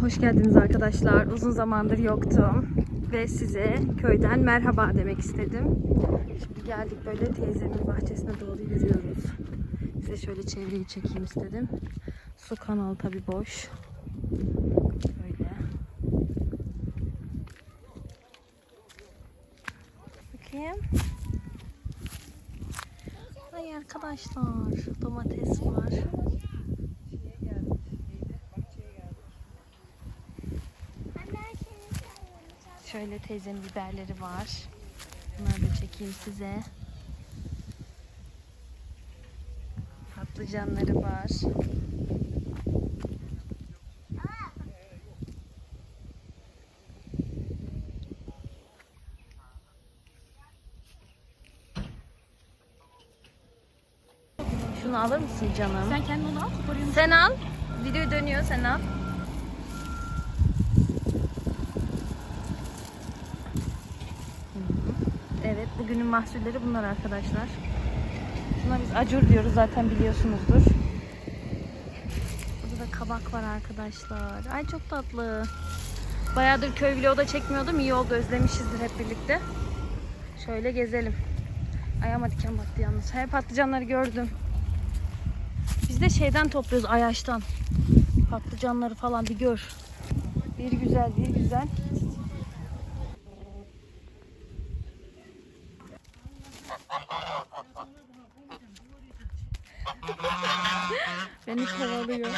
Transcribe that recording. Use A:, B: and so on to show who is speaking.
A: hoş geldiniz arkadaşlar. Uzun zamandır yoktum ve size köyden merhaba demek istedim. Şimdi geldik böyle teyzemin bahçesine doğru yürüyoruz. Size şöyle çevreyi çekeyim istedim. Su kanalı tabi boş. Böyle. Bakayım. Ay arkadaşlar domates var. Şöyle teyzemin biberleri var. Bunları da çekeyim size. Patlıcanları var. Şunu alır mısın canım?
B: Sen kendin onu al.
A: Sen al. Video dönüyor sen al. Bugünün mahsulleri bunlar arkadaşlar. Buna biz acur diyoruz zaten biliyorsunuzdur. Burada da kabak var arkadaşlar. Ay çok tatlı. Bayağıdır köy vlogu da çekmiyordum. İyi oldu özlemişizdir hep birlikte. Şöyle gezelim. Ayağıma diken battı yalnız. Her patlıcanları gördüm. Biz de şeyden topluyoruz Ayaş'tan. Patlıcanları falan bir gör. Bir güzel bir güzel. Beni kovalıyor.